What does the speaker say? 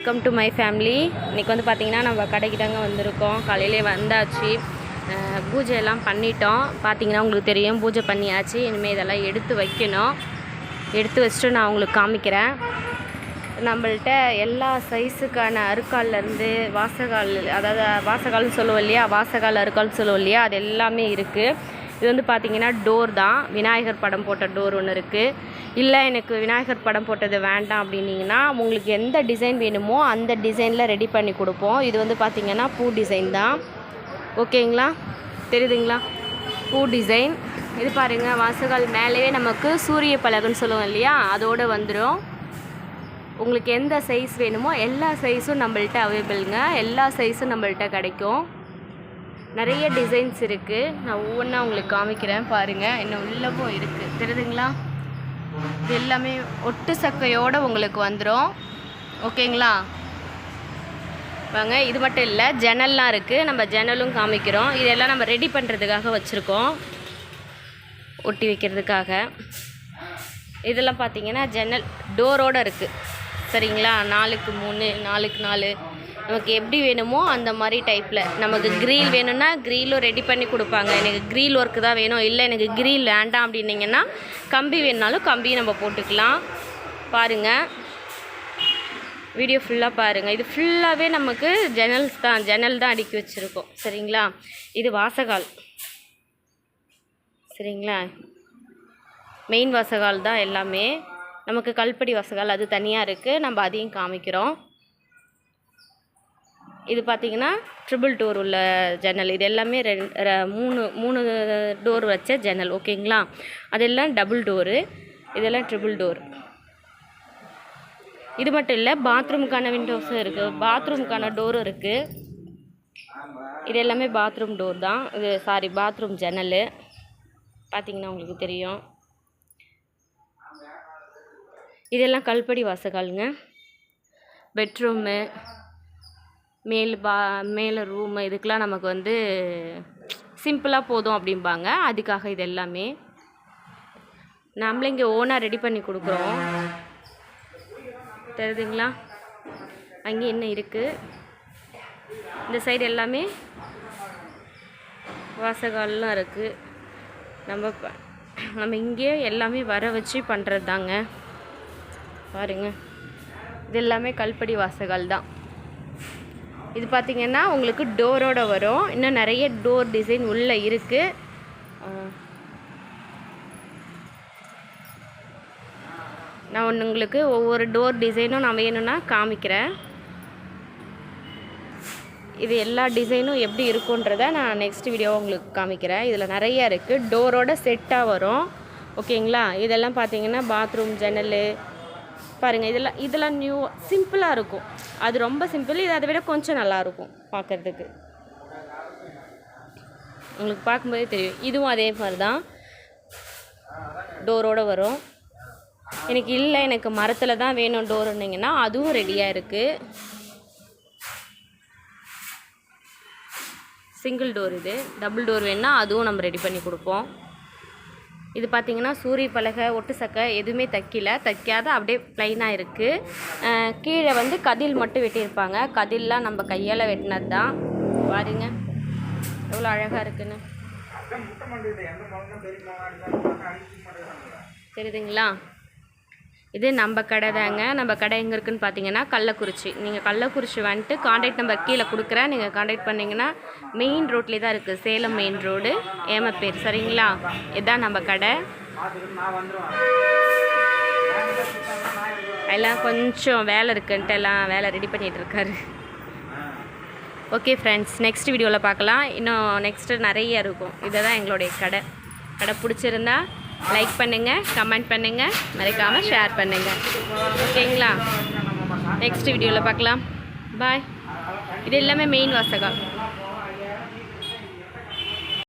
Welcome to my family இன்றைக்கி வந்து பார்த்திங்கன்னா நம்ம கடைக்கு தாங்க வந்திருக்கோம். காலையிலே வந்தாச்சு. பூஜை எல்லாம் பண்ணிட்டோம். பார்த்தீங்கன்னா உங்களுக்கு தெரியும் பூஜை பண்ணியாச்சு. இனிமேல் இதெல்லாம் எடுத்து வைக்கணும். எடுத்து வச்சுட்டு நான் உங்களுக்கு காமிக்கிறேன். நம்மள்ட்ட எல்லா சைஸுக்கான அருக்கால்லேருந்து வாசகால் அதாவது வாசகால்னு சொல்லுவோம் இல்லையா? வாசகால் அருக்கால்னு சொல்லுவோம் இல்லையா? அது எல்லாமே இருக்குது இது வந்து பார்த்தீங்கன்னா டோர் தான். விநாயகர் படம் போட்ட டோர் ஒன்று இருக்குது இல்லை எனக்கு விநாயகர் படம் போட்டது வேண்டாம் அப்படின்னீங்கன்னா உங்களுக்கு எந்த டிசைன் வேணுமோ அந்த டிசைனில் ரெடி பண்ணி கொடுப்போம். இது வந்து பார்த்திங்கன்னா பூ டிசைன் தான். ஓகேங்களா தெரியுதுங்களா? பூ டிசைன் இது பாருங்கள் வாசகால் மேலேயே நமக்கு சூரிய பலகுன்னு சொல்லுவோம் இல்லையா? அதோடு வந்துடும் உங்களுக்கு எந்த சைஸ் வேணுமோ எல்லா சைஸும் நம்மள்ட்ட அவைலபிளுங்க எல்லா சைஸும் நம்மள்ட்ட கிடைக்கும். நிறைய டிசைன்ஸ் இருக்குது நான் ஒவ்வொன்றா உங்களுக்கு காமிக்கிறேன். பாருங்கள் இன்னும் உள்ளவும் இருக்குது தெரியுதுங்களா? இது எல்லாமே ஒட்டு சக்கையோடு உங்களுக்கு வந்துடும் ஓகேங்களா? வாங்க இது மட்டும் இல்லை ஜன்னல்லாம் இருக்குது நம்ம ஜன்னலும் காமிக்கிறோம். இதெல்லாம் நம்ம ரெடி பண்ணுறதுக்காக வச்சுருக்கோம். ஒட்டி வைக்கிறதுக்காக. இதெல்லாம் பார்த்தீங்கன்னா ஜன்னல் டோரோடு இருக்குது சரிங்களா? நாலுக்கு மூணு நாலுக்கு நாலு. நமக்கு எப்படி வேணுமோ அந்த மாதிரி டைப்பில் நமக்கு க்ரீல் வேணும்னா க்ரீலும் ரெடி பண்ணி கொடுப்பாங்க. எனக்கு க்ரீல் ஒர்க்கு தான் வேணும். இல்லை எனக்கு க்ரீல் வேண்டாம் அப்படின்னீங்கன்னா கம்பி வேணுனாலும் கம்பி நம்ம போட்டுக்கலாம். பாருங்கள் வீடியோ ஃபுல்லாக பாருங்கள் இது ஃபுல்லாகவே நமக்கு ஜன்னல்ஸ் தான் ஜன்னல் தான் அடுக்கி வச்சுருக்கோம். சரிங்களா? இது வாசகால். சரிங்களா? மெயின் வாசகால் தான் எல்லாமே. நமக்கு கல்படி வாசகால் அது தனியாக இருக்குது நம்ம அதையும் காமிக்கிறோம். இது பார்த்திங்கன்னா ட்ரிபிள் டோர் உள்ள ஜன்னல். இது எல்லாமே ரெண் மூணு மூணு டோர் வச்ச ஜன்னல். ஓகேங்களா? அதெல்லாம் டபுள் டோரு இதெல்லாம் ட்ரிபிள் டோர் இது மட்டும் இல்லை பாத்ரூமுக்கான விண்டோஸும் இருக்குது பாத்ரூமுக்கான டோரும் இருக்குது இது எல்லாமே பாத்ரூம் டோர் தான். இது சாரி பாத்ரூம் ஜன்னல். பார்த்தீங்கன்னா உங்களுக்கு தெரியும். இதெல்லாம் கல்படி வாசகாலுங்க. பெட்ரூமு மேல் பா மேலே ரூம் இதுக்கெலாம் நமக்கு வந்து சிம்பிளாக போதும் அப்படிம்பாங்க. அதுக்காக இது எல்லாமே. நம்மளே இங்கே ஓனாக ரெடி பண்ணி கொடுக்குறோம். தெரியுதுங்களா? அங்கே என்ன இருக்குது இந்த சைடு எல்லாமே வாசகால்லாம் இருக்குது நம்ம ப- நம்ம இங்கே எல்லாமே வர வச்சு பண்ணுறது தாங்க பாருங்கள் இது எல்லாமே கல்படி வாசகால் தான். இது பார்த்திங்கன்னா உங்களுக்கு டோரோட வரும். இன்னும் நிறைய டோர் டிசைன் உள்ளே இருக்குது நான் ஒன்று உங்களுக்கு ஒவ்வொரு டோர் டிசைனும் நான் வேணும்னா காமிக்கிறேன். இது எல்லா டிசைனும் எப்படி இருக்குன்றத நான் நெக்ஸ்ட் வீடியோ உங்களுக்கு காமிக்கிறேன். இதில் நிறைய இருக்குது டோரோட செட்டாக வரும். ஓகேங்களா? இதெல்லாம் பார்த்தீங்கன்னா பாத்ரூம் ஜன்னல் பாருங்கள் இதெல்லாம் இதெல்லாம் நியூ சிம்பிளாக இருக்கும். அது ரொம்ப சிம்பிள் இது அதை விட கொஞ்சம் நல்லாயிருக்கும் பார்க்குறதுக்கு. உங்களுக்கு பார்க்கும்போதே தெரியும். இதுவும் அதே மாதிரி தான் டோரோட வரும். எனக்கு இல்லை எனக்கு மரத்தில் தான் வேணும் டோருன்னிங்கன்னா அதுவும் ரெடியாக இருக்குது சிங்கிள் டோர் இது. டபுள் டோர் வேணுன்னா அதுவும் நம்ம ரெடி பண்ணி கொடுப்போம். இது பார்த்தீங்கன்னா சூரிய பலகை ஒட்டு சக்கை எதுவுமே தைக்கல. தைக்காத அப்படியே ப்ளைனாக இருக்குது கீழே வந்து கதில் மட்டும் வெட்டியிருப்பாங்க. கதில்லாம் நம்ம கையால் வெட்டினது தான் பாருங்க. எவ்வளோ அழகாக இருக்குன்னு. தெரியுதுங்களா? இது நம்ம கடை தாங்க நம்ம கடை எங்கே இருக்குன்னு பார்த்தீங்கன்னா கள்ளக்குறிச்சி. நீங்கள் கள்ளக்குறிச்சி வந்துட்டு காண்டாக்ட் நம்பர் கீழே கொடுக்குறேன். நீங்கள் காண்டாக்ட் பண்ணிங்கன்னா மெயின் ரோட்லேயே தான் இருக்குது சேலம் மெயின் ரோடு ஏமப்பேர். சரிங்களா? இதுதான் நம்ம கடை. எல்லாம் கொஞ்சம் வேலை இருக்குன்ட்டு எல்லாம் வேலை ரெடி பண்ணிகிட்டு இருக்காரு. ஓகே ஃப்ரெண்ட்ஸ் நெக்ஸ்ட் வீடியோவில் பார்க்கலாம் இன்னும் நெக்ஸ்ட்டு நிறைய இருக்கும். இதை தான் எங்களுடைய கடை. கடை பிடிச்சிருந்தா லைக் பண்ணுங்கள் கமெண்ட் பண்ணுங்கள் மறக்காமல் ஷேர் பண்ணுங்கள் ஓகேங்களா நெக்ஸ்ட் வீடியோவில் பார்க்கலாம். பாய் இது எல்லாமே மெயின் வாசகம்.